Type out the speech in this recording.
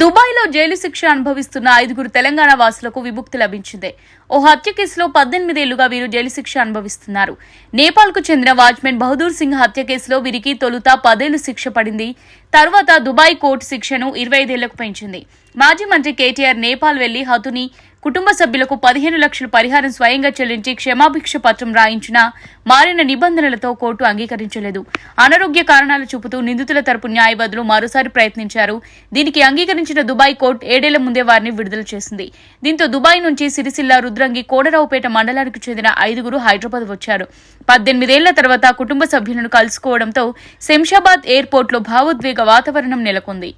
దుబాయ్లో జైలు శిక్ష అనుభవిస్తున్న ఐదుగురు తెలంగాణ వాసులకు విముక్తి లభించింది. ఓ హత్య కేసులో పద్దెనిమిదేళ్ళుగా వీరు జైలు శిక్ష అనుభవిస్తున్నారు. నేపాల్కు చెందిన వాచ్మెన్ బహదూర్ సింగ్ హత్య కేసులో వీరికి తొలుత పదేళ్ళు శిక్ష పడింది. తర్వాత దుబాయ్ కోర్టు శిక్షను ఇరవై ఐదేళ్ళకు పెంచింది. మాజీ మంత్రి కేటీఆర్ నేపాల్ వెళ్ళి హతుని కుటుంబ సభ్యులకు పదిహేను లక్షల పరిహారం స్వయంగా చెల్లించి క్షమాభిక్ష పత్రం రాయించినా మారిన నిబంధనలతో కోర్టు అంగీకరించలేదు. అనారోగ్య కారణాలు చూపుతూ నిందితుల తరపు న్యాయవాదులు మరోసారి ప్రయత్నించారు. దీనికి అంగీకరించిన దుబాయ్ కోర్టు ఏడేళ్ళ ముందే వారిని విడుదల చేసింది. దీంతో దుబాయ్ నుంచి సిరిసిల్ల రుద్రంగి కోడరావుపేట మండలానికి చెందిన ఐదుగురు హైదరాబాద్ వచ్చారు. పద్దెనిమిదేళ్ళ తర్వాత కుటుంబ సభ్యులను కలుసుకోవడంతో శంషాబాద్ ఎయిర్పోర్ట్లో భావోద్వేగ పండుగ వాతావరణం నెలకొంది